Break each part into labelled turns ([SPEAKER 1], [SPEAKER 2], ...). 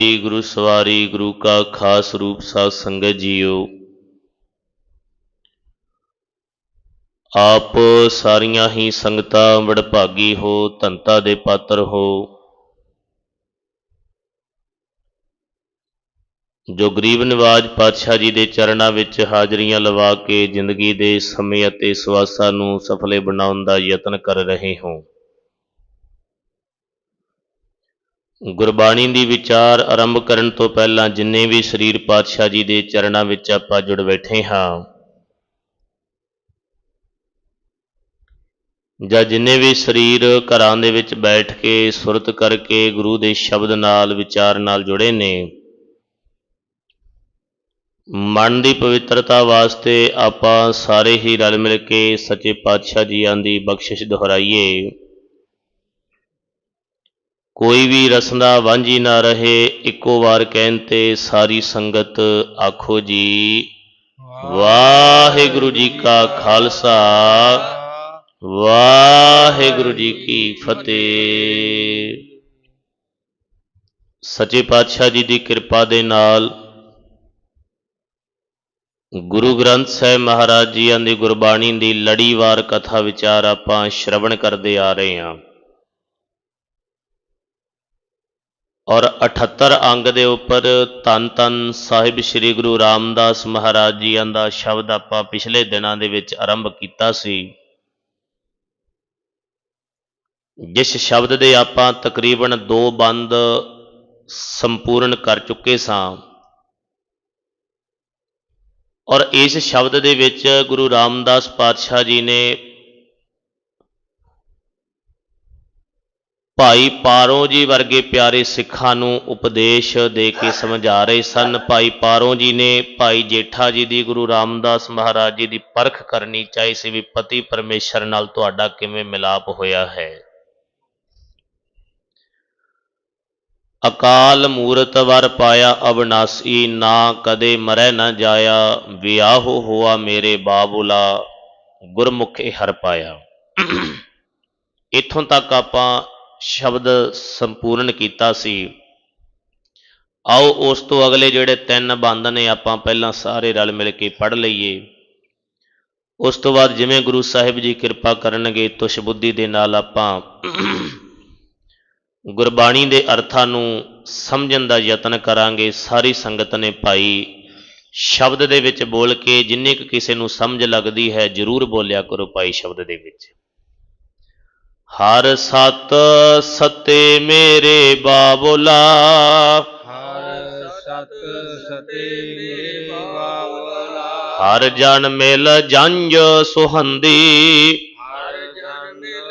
[SPEAKER 1] ਜੀ ਗੁਰੂ ਸਵਾਰੀ ਗੁਰੂ ਕਾ ਖਾਸ ਰੂਪ ਸਾਧ ਸੰਗਤ ਜੀਓ। ਆਪ ਸਾਰੀਆਂ ਹੀ ਸੰਗਤਾਂ ਵਡਭਾਗੀ ਹੋ ਧੰਤਾ ਦੇ ਪਾਤਰ ਹੋ। ਜੋ ਗਰੀਬ ਨਿਵਾਜ ਪਾਤਸ਼ਾਹ ਜੀ ਦੇ ਚਰਨਾਂ ਵਿੱਚ ਹਾਜ਼ਰੀਆਂ ਲਵਾ ਕੇ ਜ਼ਿੰਦਗੀ ਦੇ ਸਮੇਂ ਅਤੇ ਸਵਾਸਾਂ ਨੂੰ ਸਫਲੇ ਬਣਾਉਣ ਦਾ ਯਤਨ ਕਰ ਰਹੇ ਹੋ। ਗੁਰਬਾਣੀ ਦੀ ਵਿਚਾਰ ਆਰੰਭ ਕਰਨ ਤੋਂ ਪਹਿਲਾਂ ਜਿੰਨੇ ਵੀ ਸਰੀਰ ਪਾਤਸ਼ਾਹ ਜੀ ਦੇ ਚਰਨਾਂ ਵਿੱਚ ਆਪਾਂ ਜੁੜ ਬੈਠੇ ਹਾਂ, ਜਾਂ ਜਿੰਨੇ ਵੀ ਸਰੀਰ ਘਰਾਂ ਦੇ ਵਿੱਚ ਬੈਠ ਕੇ ਸੁਰਤ ਕਰਕੇ ਗੁਰੂ ਦੇ ਸ਼ਬਦ ਨਾਲ, ਵਿਚਾਰ ਨਾਲ ਜੁੜੇ ਨੇ, ਮਨ ਦੀ ਪਵਿੱਤਰਤਾ ਵਾਸਤੇ ਆਪਾਂ ਸਾਰੇ ਹੀ ਰਲ ਮਿਲ ਕੇ ਸੱਚੇ ਪਾਤਸ਼ਾਹ ਜੀਆਂ ਦੀ ਬਖਸ਼ਿਸ਼ ਦੁਹਰਾਈਏ। ਕੋਈ ਵੀ ਰਸਨਾ ਵਾਂਝੀ ਨਾ ਰਹੇ, ਇੱਕੋ ਵਾਰ ਕਹਿਣ ਤੇ ਸਾਰੀ ਸੰਗਤ ਆਖੋ ਜੀ, ਵਾਹਿਗੁਰੂ ਜੀ ਕਾ ਖਾਲਸਾ, ਵਾਹਿਗੁਰੂ ਜੀ ਕੀ ਫਤਿਹ। ਸੱਚੇ ਪਾਤਸ਼ਾਹ ਜੀ ਦੀ ਕਿਰਪਾ ਦੇ ਨਾਲ ਗੁਰੂ ਗ੍ਰੰਥ ਸਾਹਿਬ ਮਹਾਰਾਜ ਜੀਆਂ ਦੀ ਗੁਰਬਾਣੀ ਦੀ ਲੜੀਵਾਰ ਕਥਾ ਵਿਚਾਰ ਆਪਾਂ ਸ਼ਰਵਣ ਕਰਦੇ ਆ ਰਹੇ ਹਾਂ। ਔਰ 78 ਅੰਗ ਦੇ ਉੱਪਰ ਤਨ ਤਨ ਸਾਹਿਬ ਸ੍ਰੀ ਗੁਰੂ ਰਾਮਦਾਸ ਮਹਾਰਾਜ ਜੀਆਂ ਦਾ ਸ਼ਬਦ ਆਪਾਂ ਪਿਛਲੇ ਦਿਨਾਂ ਦੇ ਵਿੱਚ ਆਰੰਭ ਕੀਤਾ ਸੀ। ਜਿਸ ਸ਼ਬਦ ਦੇ ਆਪਾਂ ਤਕਰੀਬਨ ਦੋ ਬੰਦ ਸੰਪੂਰਨ ਕਰ ਚੁੱਕੇ ਸਾਂ। ਔਰ ਇਸ ਸ਼ਬਦ ਦੇ ਵਿੱਚ ਗੁਰੂ ਰਾਮਦਾਸ ਪਾਤਸ਼ਾਹ ਜੀ ਨੇ ਭਾਈ ਪਾਰੋਂ ਜੀ ਵਰਗੇ ਪਿਆਰੇ ਸਿੱਖਾਂ ਨੂੰ ਉਪਦੇਸ਼ ਦੇ ਕੇ ਸਮਝਾ ਰਹੇ ਸਨ। ਭਾਈ ਪਾਰੋਂ ਜੀ ਨੇ ਭਾਈ ਜੇਠਾ ਜੀ ਦੀ, ਗੁਰੂ ਰਾਮਦਾਸ ਮਹਾਰਾਜ ਜੀ ਦੀ ਪਰਖ ਕਰਨੀ ਚਾਹੀ ਸੀ ਵੀ ਪਤੀ ਪਰਮੇਸ਼ਰ ਨਾਲ ਤੁਹਾਡਾ ਕਿਵੇਂ ਮਿਲਾਪ ਹੋਇਆ ਹੈ। ਅਕਾਲ ਮੂਰਤ ਵਰ ਪਾਇਆ ਅਬਨਾਸੀ, ਨਾ ਕਦੇ ਮਰੈ ਨਾ ਜਾਇਆ, ਵਿਆਹ ਹੋਆ ਮੇਰੇ ਬਾਬੁਲਾ, ਗੁਰਮੁਖੇ ਹਰ ਪਾਇਆ। ਇੱਥੋਂ ਤੱਕ ਆਪਾਂ ਸ਼ਬਦ ਸੰਪੂਰਨ ਕੀਤਾ ਸੀ। ਆਓ ਉਸ ਤੋਂ ਅਗਲੇ ਜਿਹੜੇ ਤਿੰਨ ਬੰਦ ਨੇ, ਆਪਾਂ ਪਹਿਲਾਂ ਸਾਰੇ ਰਲ ਮਿਲ ਕੇ ਪੜ੍ਹ ਲਈਏ। ਉਸ ਤੋਂ ਬਾਅਦ ਜਿਵੇਂ ਗੁਰੂ ਸਾਹਿਬ ਜੀ ਕਿਰਪਾ ਕਰਨਗੇ, ਤੁਸ਼ ਬੁੱਧੀ ਦੇ ਨਾਲ ਆਪਾਂ ਗੁਰਬਾਣੀ ਦੇ ਅਰਥਾਂ ਨੂੰ ਸਮਝਣ ਦਾ ਯਤਨ ਕਰਾਂਗੇ। ਸਾਰੀ ਸੰਗਤ ਨੇ ਭਾਈ ਸ਼ਬਦ ਦੇ ਵਿੱਚ ਬੋਲ ਕੇ, ਜਿੰਨੇ ਕੁ ਕਿਸੇ ਨੂੰ ਸਮਝ ਲੱਗਦੀ ਹੈ, ਜ਼ਰੂਰ ਬੋਲਿਆ ਕਰੋ ਭਾਈ ਸ਼ਬਦ ਦੇ ਵਿੱਚ। ਹਰ ਸਤ ਸਤੇ ਮੇਰੇ ਬਾਬੁਲਾ।
[SPEAKER 2] ਹਰ ਸਤ ਸਤੇ ਮੇਰੇ ਬਾਵਲਾ
[SPEAKER 1] ਹਰ ਜਨ ਮਿਲ ਜੰਜ ਸੁਹੰਦੀ।
[SPEAKER 2] ਹਰ ਜਨ ਮਿਲ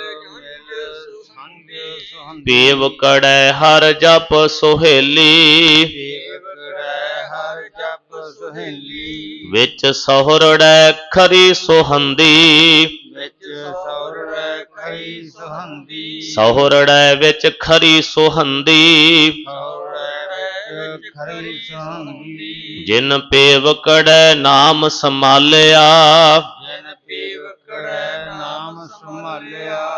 [SPEAKER 2] ਸੰਗ ਸੁਹੰਦ।
[SPEAKER 1] ਪੇਵ ਕੜੈ ਹਰ ਜਪ ਸੁਹੇਲੀ।
[SPEAKER 2] ਦੇਵਕੜੈ ਹਰ ਜਪ ਸੁਹੇਲੀ।
[SPEAKER 1] ਵਿੱਚ ਸਹੁਰੜੈ ਖਰੀ ਸੁਹੰਦੀ।
[SPEAKER 2] ਵਿੱਚ ਸੌਰੈ ਖਈ ਸੁਹੰਦੀ।
[SPEAKER 1] ਸਹੁਰੜੈ ਵਿੱਚ ਖਰੀ ਸੁਹੰਦੀ।
[SPEAKER 2] ਸੌਰੈ ਵਿੱਚ ਖਰੀ ਸੁਹੰਦੀ।
[SPEAKER 1] ਜਿਨ ਪੇਵ ਕੜੈ ਨਾਮ
[SPEAKER 2] ਜਨ ਦੇਵਕੜੈ ਨਾਮ ਸੰਭਾਲਿਆ।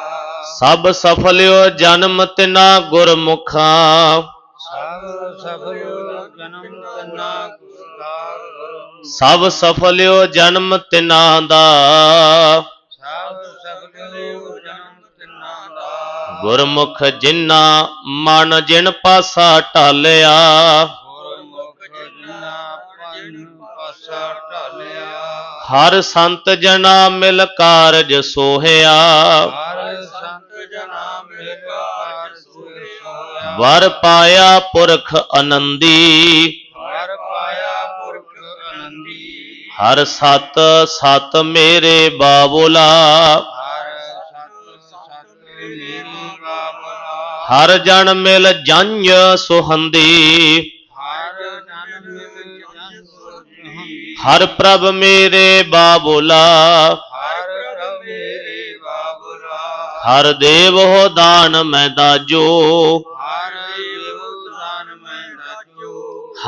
[SPEAKER 1] ਸਭ ਸਫਲਿਓ ਜਨਮ ਤਿਨਾ ਗੁਰਮੁਖਾਂ।
[SPEAKER 2] ਸਭ ਸਫਲਿਓ ਜਨਮ ਤਨਾ ਗੁਰਦਾਰ ਗੁਰੂ
[SPEAKER 1] ਸਭ ਸਫਲਿਓ ਜਨਮ ਤਿਨਾ ਦਾ।
[SPEAKER 2] ਸਭ ਸਫਲਿਓ ਜਨਮ ਤਨਾ ਦਾ
[SPEAKER 1] ਗੁਰਮੁਖ ਜਿਨਾ ਮਨ ਜਿਨ ਪਾਸਾ ਢਾਲਿਆ।
[SPEAKER 2] ਗੁਰਮੁਖ ਜਿਨਾ ਪੰਨ ਪਾਸਾ ਢਾਲਿਆ
[SPEAKER 1] ਹਰ ਸੰਤ ਜਨਾ ਮਿਲ ਕਾਰਜ ਸੋਹਿਆ।
[SPEAKER 2] ਹਰ ਸੰਤ ਜਨਾ ਮਿਲ ਕਾਰ ਸੂਰ
[SPEAKER 1] ਵਰ ਪਾਇਆ ਪੁਰਖ ਆਨੰਦੀ
[SPEAKER 2] ਹਰ ਪਾਇਆ ਪੁਰਖ ਅਨੰਦੀ
[SPEAKER 1] ਹਰ ਸਤ ਸਤ ਮੇਰੇ ਬਾਬੁਲਾ।
[SPEAKER 2] ਹਰ
[SPEAKER 1] ਜਨ ਮਿਲ ਜੰਜ ਸੁਹੰਦੀ।
[SPEAKER 2] ਹਰ
[SPEAKER 1] ਪ੍ਰਭ ਮੇਰੇ ਬਾਬਲਾ।
[SPEAKER 2] ਹਰ
[SPEAKER 1] ਦੇਵ ਹੋ ਦਾਨ ਮੈਂ ਦਾਜੋ।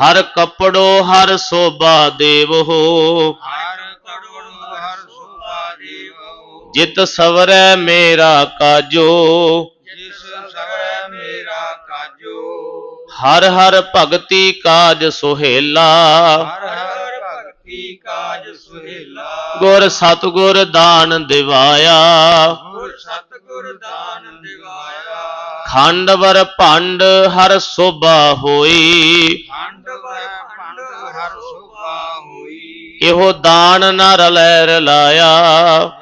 [SPEAKER 2] ਹਰ
[SPEAKER 1] ਕਪੜੋ ਹਰ ਸੋਭਾ ਦੇਵ। ਹੋ
[SPEAKER 2] ਹਰ ਕੜੋੜ ਹਰ ਸੁਭਾ ਦੇਵੋ।
[SPEAKER 1] ਜਿਤ ਸਵਰੈ ਮੇਰਾ ਕਾਜੋ।
[SPEAKER 2] ਜਿਸ ਸਵੈ ਮੇਰਾ ਕਾਜੋ।
[SPEAKER 1] ਹਰ ਹਰ ਭਗਤੀ ਕਾਜ ਸੁਹੇਲਾ।
[SPEAKER 2] ਹਰ ਹਰ ਭਗਤੀ ਕਾਜ ਸੁਹੇਲਾ।
[SPEAKER 1] ਗੁਰ ਸਤਗੁਰ ਦਾਨ ਦਿਵਾਇਆ।
[SPEAKER 2] ਗੁਰ ਸਤਗੁਰ ਦਾਨ ਦਿਵਾਇਆ।
[SPEAKER 1] ਖੰਡਵਰ ਭੰਡ ਹਰ ਸੋਭਾ ਹੋਈ।
[SPEAKER 2] ਖੰਡ ਵੈ ਭੰਡ ਹਰ ਸੁਭਾ ਹੋਈ।
[SPEAKER 1] ਇਹੋ ਦਾਨ ਨ ਰਲੈ ਰਲਾਇਆ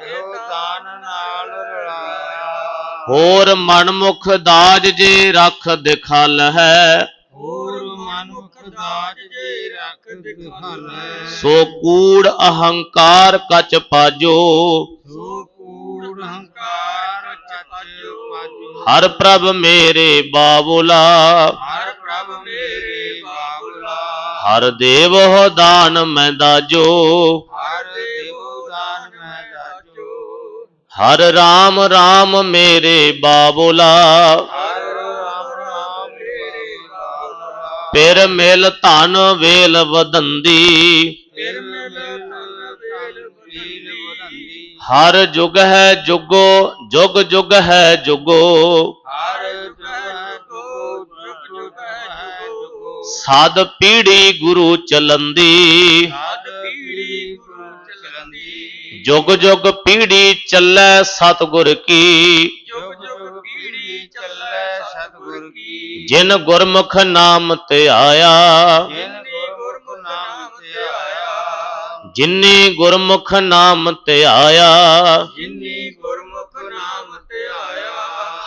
[SPEAKER 2] ਇਹੋ ਦਾਨ ਨਾਲ ਰਲਾਇਆ।
[SPEAKER 1] ਹੋਰ ਮਨਮੁਖ ਦਾਜ ਜੇ ਰੱਖ ਦਿਖਾਲ ਹੈ।
[SPEAKER 2] ਹੋਰ ਮਨੁੱਖ ਦਾਜ ਜੇ ਰੱਖ ਦਿਖਾਲੇ
[SPEAKER 1] ਸੋ ਕੂੜ ਅਹੰਕਾਰ ਕਚ ਪਾਜੋ।
[SPEAKER 2] ਸੋ ਕੂੜ ਹੰਕਾਰ ਚੱਜ ਪਾਜੋ
[SPEAKER 1] ਹਰ ਪ੍ਰਭ ਮੇਰੇ ਬਾਬੁਲਾ।
[SPEAKER 2] ਹਰ ਪ੍ਰਭ ਮੇਰੇ ਬਾਬੁਲਾ।
[SPEAKER 1] ਹਰ ਦੇਵ ਹੋ ਦਾਨ ਮੈਂ ਦਾਜੋ।
[SPEAKER 2] ਹਰ ਦੇਵ ਦਾਨ ਮੈਂ ਦਾਜੋ।
[SPEAKER 1] ਹਰ ਰਾਮ ਰਾਮ ਮੇਰੇ ਬਾਬੁਲਾ।
[SPEAKER 2] ਹਰ ਰਾਮ ਰਾਮ ਮੇਰੇ ਬਾਬੁਲਾ।
[SPEAKER 1] ਪਿਰ ਮਿਲ ਧਨ ਵੇਲ ਵਦੰਦੀ
[SPEAKER 2] ਫਿਰ ਮਿਲ ਵੇਲ ਵੀਲ ਵਧੰਦੀ।
[SPEAKER 1] ਹਰ ਜੁਗ ਹੈ ਜੁਗੋ ਜੁਗ ਜੁਗ ਹੈ ਜੁਗੋ।
[SPEAKER 2] ਹਰ ਜੁਗ ਜੁਗ ਹੈ
[SPEAKER 1] ਪੀੜੀ ਗੁਰੂ ਚਲੰਦੀ।
[SPEAKER 2] ਸਾਧ ਪੀੜੀ ਗੁਰੂ ਚਲੰਦੀ।
[SPEAKER 1] ਜੁਗ ਜੁਗ ਪੀੜੀ ਚੱਲੈ ਸਤਿਗੁਰ ਕੀ।
[SPEAKER 2] ਜੁਗ ਜੁਗ ਪੀੜੀ ਚੱਲੈ ਸਤਿਗੁਰ ਕੀ।
[SPEAKER 1] ਜਿਨ ਗੁਰਮੁਖ ਨਾਮ ਧਿਆਇਆ
[SPEAKER 2] ਜਿਨ ਗੁਰਮੁਖ ਨਾਮ ਤੇ ਆਇਆ
[SPEAKER 1] ਜਿਨੇ ਗੁਰਮੁਖ ਨਾਮ ਧਿਆਇਆ
[SPEAKER 2] ਜਿਨੀ ਗੁਰਮੁਖ ਨਾਮ ਤੇ ਆਇਆ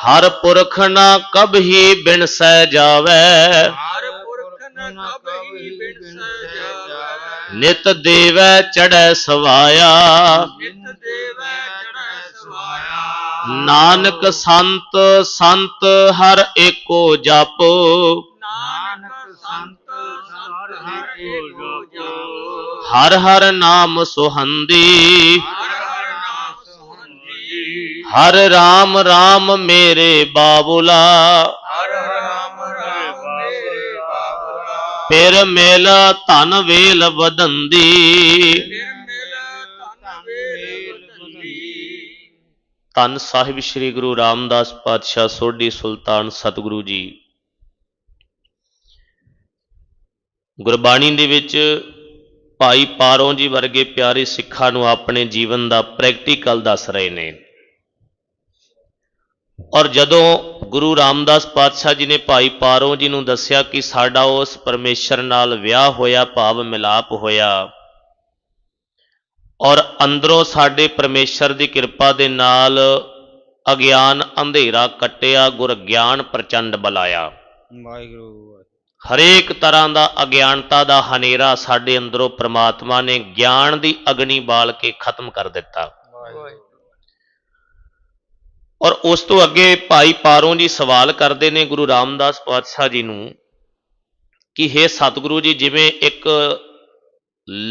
[SPEAKER 1] ਹਰ ਪੁਰਖ ਨਾ ਕਬਹੀ ਬਿਨਸੈ ਜਾਵੇ।
[SPEAKER 2] ਹਰ ਪੁਰਖ ਨ ਕਬਹੀ ਬਿਨ ਜਾਵੇ।
[SPEAKER 1] ਨਿਤ ਦੇਵੈ ਚੜੈ ਸਵਾਇਆ।
[SPEAKER 2] ਨਿਤ ਦੇਵੈ ਚੜੈ ਸਵਾਇਆ।
[SPEAKER 1] ਨਾਨਕ ਸੰਤ ਸੰਤ ਹਰ ਏਕੋ ਜਪ।
[SPEAKER 2] ਨਾਨਕ ਸੰਤ ਸੰਤ ਹਰ ਏਕੋ
[SPEAKER 1] ਹਰ ਹਰ ਨਾਮ ਸੁਹੰਦੀ।
[SPEAKER 2] ਹਰ
[SPEAKER 1] ਰਾਮ ਰਾਮ ਮੇਰੇ ਬਾਬੁਲਾ। ਪਿਰ ਮਿਲ ਧਨ ਵੇਲ ਵਦੰਦੀ ਧੰਨ ਸਾਹਿਬ ਸ੍ਰੀ ਗੁਰੂ ਰਾਮਦਾਸ ਪਾਤਸ਼ਾਹ ਸੋਢੀ ਸੁਲਤਾਨ ਸਤਿਗੁਰੂ ਜੀ। ਗੁਰਬਾਣੀ ਦੇ ਵਿੱਚ ਭਾਈ ਪਾਰੋਂ ਜੀ ਵਰਗੇ ਪਿਆਰੇ ਸਿੱਖਾਂ ਨੂੰ ਆਪਣੇ ਜੀਵਨ ਦਾ ਪ੍ਰੈਕਟੀਕਲ ਦੱਸ ਰਹੇ ਨੇ। ਔਰ ਜਦੋਂ ਗੁਰੂ ਰਾਮਦਾਸ ਪਾਤਸ਼ਾਹ ਜੀ ਨੇ ਭਾਈ ਪਾਰੋਂ ਜੀ ਨੂੰ ਦੱਸਿਆ ਕਿ ਸਾਡਾ ਉਸ ਪਰਮੇਸ਼ਰ ਨਾਲ ਵਿਆਹ ਹੋਇਆ, ਭਾਵ ਮਿਲਾਪ ਹੋਇਆ, ਔਰ ਅੰਦਰੋਂ ਸਾਡੇ ਪਰਮੇਸ਼ਰ ਦੀ ਕਿਰਪਾ ਦੇ ਨਾਲ ਅਗਿਆਨ ਅੰਧੇਰਾ ਕੱਟਿਆ, ਗੁਰ ਗਿਆਨ ਪ੍ਰਚੰਡ ਬਲਾਇਆ।
[SPEAKER 2] ਵਾਹਿਗੁਰੂ
[SPEAKER 1] ਹਰੇਕ ਤਰ੍ਹਾਂ ਦਾ ਅਗਿਆਨਤਾ ਦਾ ਹਨੇਰਾ ਸਾਡੇ ਅੰਦਰੋਂ ਪ੍ਰਮਾਤਮਾ ਨੇ ਗਿਆਨ ਦੀ ਅਗਨੀ ਬਾਲ ਕੇ ਖਤਮ ਕਰ ਦਿੱਤਾ। ਔਰ ਉਸ ਤੋਂ ਅੱਗੇ ਭਾਈ ਪਾਰੋਂ ਜੀ ਸਵਾਲ ਕਰਦੇ ਨੇ ਗੁਰੂ ਰਾਮਦਾਸ ਪਾਤਸ਼ਾਹ ਜੀ ਨੂੰ ਕਿ हे ਸਤਿਗੁਰੂ ਜੀ, ਜਿਵੇਂ ਇੱਕ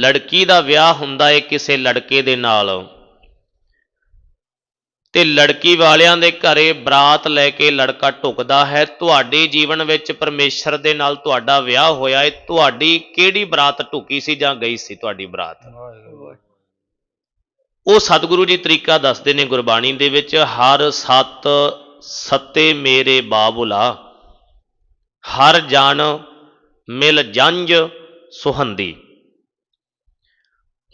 [SPEAKER 1] ਲੜਕੀ ਦਾ ਵਿਆਹ ਹੁੰਦਾ ਹੈ ਕਿਸੇ ਲੜਕੇ ਦੇ ਨਾਲ ਤੇ ਲੜਕੀ ਵਾਲਿਆਂ ਦੇ ਘਰੇ ਬਰਾਤ ਲੈ ਕੇ ਲੜਕਾ ਢੁਕਦਾ ਹੈ। ਤੁਹਾਡੇ ਜੀਵਨ ਵਿੱਚ ਪਰਮੇਸ਼ਰ ਦੇ ਨਾਲ ਤੁਹਾਡਾ ਵਿਆਹ ਹੋਇਆ ਹੈ ਤੁਹਾਡੀ ਕਿਹੜੀ ਬਰਾਤ ਢੁਕੀ ਸੀ ਜਾਂ ਗਈ ਸੀ ਤੁਹਾਡੀ ਬਰਾਤ? ਉਹ ਸਤਿਗੁਰੂ ਜੀ ਤਰੀਕਾ ਦੱਸਦੇ ਨੇ ਗੁਰਬਾਣੀ ਦੇ ਵਿੱਚ ਹਰ ਸਤ ਸੱਤੇ ਮੇਰੇ ਬਾਬੁਲਾ ਹਰ ਜਨ ਮਿਲ ਜੰਜ ਸੁਹੰਦੀ।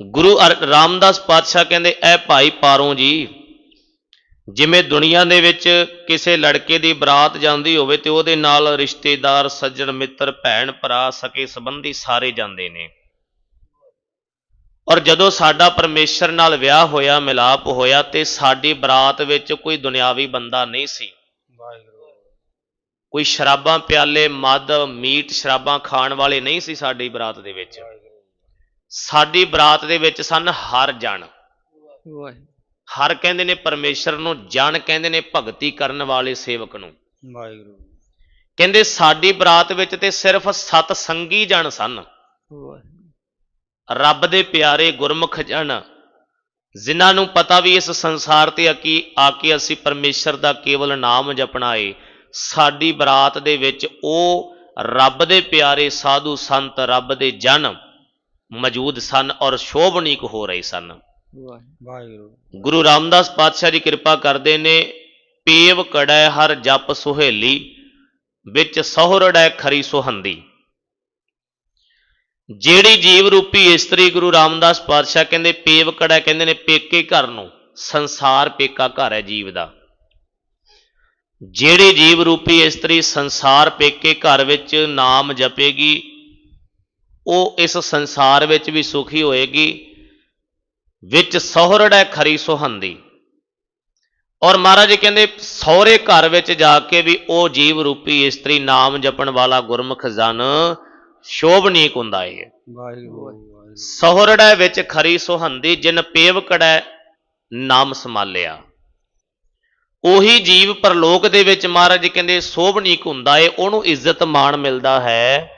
[SPEAKER 1] ਗੁਰੂ ਅਰ- ਰਾਮਦਾਸ ਪਾਤਸ਼ਾਹ ਕਹਿੰਦੇ ਐ ਭਾਈ ਪਾਰੋਂ ਜੀ ਜਿਵੇਂ ਦੁਨੀਆ ਦੇ ਵਿੱਚ ਕਿਸੇ ਲੜਕੇ ਦੀ ਬਰਾਤ ਜਾਂਦੀ ਹੋਵੇ ਤੇ ਉਹਦੇ ਨਾਲ ਰਿਸ਼ਤੇਦਾਰ, ਸੱਜਣ, ਮਿੱਤਰ, ਭੈਣ, ਭਰਾ, ਸਕੇ ਸੰਬੰਧੀ ਸਾਰੇ ਜਾਂਦੇ ਨੇ। ਔਰ ਜਦੋਂ ਸਾਡਾ ਪਰਮੇਸ਼ਰ ਨਾਲ ਵਿਆਹ ਹੋਇਆ, ਮਿਲਾਪ ਹੋਇਆ ਤੇ ਸਾਡੀ ਬਰਾਤ ਵਿੱਚ ਕੋਈ ਦੁਨਿਆਵੀ ਬੰਦਾ ਨਹੀਂ ਸੀ। ਕੋਈ ਸ਼ਰਾਬਾਂ ਪਿਆਲੇ ਮਦ ਮੀਟ ਸ਼ਰਾਬਾਂ ਖਾਣ ਵਾਲੇ ਨਹੀਂ ਸੀ ਸਾਡੀ ਬਰਾਤ ਦੇ ਵਿੱਚ। ਸਾਡੀ ਬਰਾਤ ਦੇ ਵਿੱਚ ਸਨ ਹਰ ਜਣ।
[SPEAKER 2] ਵਾਹਿਗੁਰੂ।
[SPEAKER 1] ਹਰ ਕਹਿੰਦੇ ਨੇ ਪਰਮੇਸ਼ਰ ਨੂੰ ਜਣ ਕਹਿੰਦੇ ਨੇ ਭਗਤੀ ਕਰਨ ਵਾਲੇ ਸੇਵਕ ਨੂੰ।
[SPEAKER 2] ਵਾਹਿਗੁਰੂ
[SPEAKER 1] ਕਹਿੰਦੇ ਸਾਡੀ ਬਰਾਤ ਵਿੱਚ ਤੇ ਸਿਰਫ ਸਤ ਸੰਗੀ ਜਣ ਸਨ। ਰੱਬ ਦੇ ਪਿਆਰੇ ਗੁਰਮੁਖ ਜਨ ਜਿਨ੍ਹਾਂ ਨੂੰ ਪਤਾ ਵੀ ਇਸ ਸੰਸਾਰ ਤੇ ਆ ਕਿ ਆ ਕੇ ਅਸੀਂ ਪਰਮੇਸ਼ਰ ਦਾ ਕੇਵਲ ਨਾਮ ਜਪਣਾ ਏ ਸਾਡੀ ਬਰਾਤ ਦੇ ਵਿੱਚ ਉਹ ਰੱਬ ਦੇ ਪਿਆਰੇ ਸਾਧੂ ਸੰਤ ਰੱਬ ਦੇ ਜਨ ਮੌਜੂਦ ਸਨ ਔਰ ਸ਼ੋਭਨੀਕ ਹੋ ਰਹੇ ਸਨ।
[SPEAKER 2] ਵਾਹਿਗੁਰੂ।
[SPEAKER 1] ਗੁਰੂ ਰਾਮਦਾਸ ਪਾਤਸ਼ਾਹ ਜੀ ਕਿਰਪਾ ਕਰਦੇ ਨੇ, ਪੇਵ ਕੜੈ ਹਰ ਜਪ ਸੁਹੇਲੀ, ਵਿੱਚ ਸਹੁਰੜੈ ਖਰੀ ਸੁਹੰਦੀ। ਜਿਹੜੀ ਜੀਵ ਰੂਪੀ ਇਸਤਰੀ ਗੁਰੂ ਰਾਮਦਾਸ ਪਾਤਸ਼ਾਹ ਕਹਿੰਦੇ ਪੇਵਕੜ ਹੈ ਕਹਿੰਦੇ ਨੇ, ਪੇਕੇ ਘਰ ਨੂੰ, ਸੰਸਾਰ ਪੇਕਾ ਘਰ ਹੈ ਜੀਵ ਦਾ। ਜਿਹੜੀ ਜੀਵ ਰੂਪੀ ਇਸਤਰੀ ਸੰਸਾਰ ਪੇਕੇ ਘਰ ਵਿੱਚ ਨਾਮ ਜਪੇਗੀ, ਉਹ ਇਸ ਸੰਸਾਰ ਵਿੱਚ ਵੀ ਸੁਖੀ ਹੋਏਗੀ ਵਿੱਚ ਸਹੁਰੜੈ ਖਰੀ ਸੁਹੰਦੀ ਔਰ ਮਹਾਰਾਜ ਜੀ ਕਹਿੰਦੇ ਸਹੁਰੇ ਘਰ ਵਿੱਚ ਜਾ ਕੇ ਵੀ ਉਹ ਜੀਵ ਰੂਪੀ ਇਸਤਰੀ ਨਾਮ ਜਪਣ ਵਾਲਾ ਗੁਰਮੁਖ ਜਨ ਸ਼ੋਭਨੀਕ ਹੁੰਦਾ ਏ।
[SPEAKER 2] ਵਾਹਿਗੁਰੂ
[SPEAKER 1] ਸਹੁਰੜੈ ਵਿੱਚ ਖਰੀ ਸੁਹੰਦੀ ਜਿਨ ਪੇਵਕੜੈ ਨਾਮ ਸਮਾਲਿਆ ਉਹੀ ਜੀਵ ਪਰਲੋਕ ਦੇ ਵਿੱਚ ਮਹਾਰਾਜ ਕਹਿੰਦੇ ਸੋਭਨੀਕ ਹੁੰਦਾ ਏ ਉਹਨੂੰ ਇੱਜ਼ਤ ਮਾਣ ਮਿਲਦਾ ਹੈ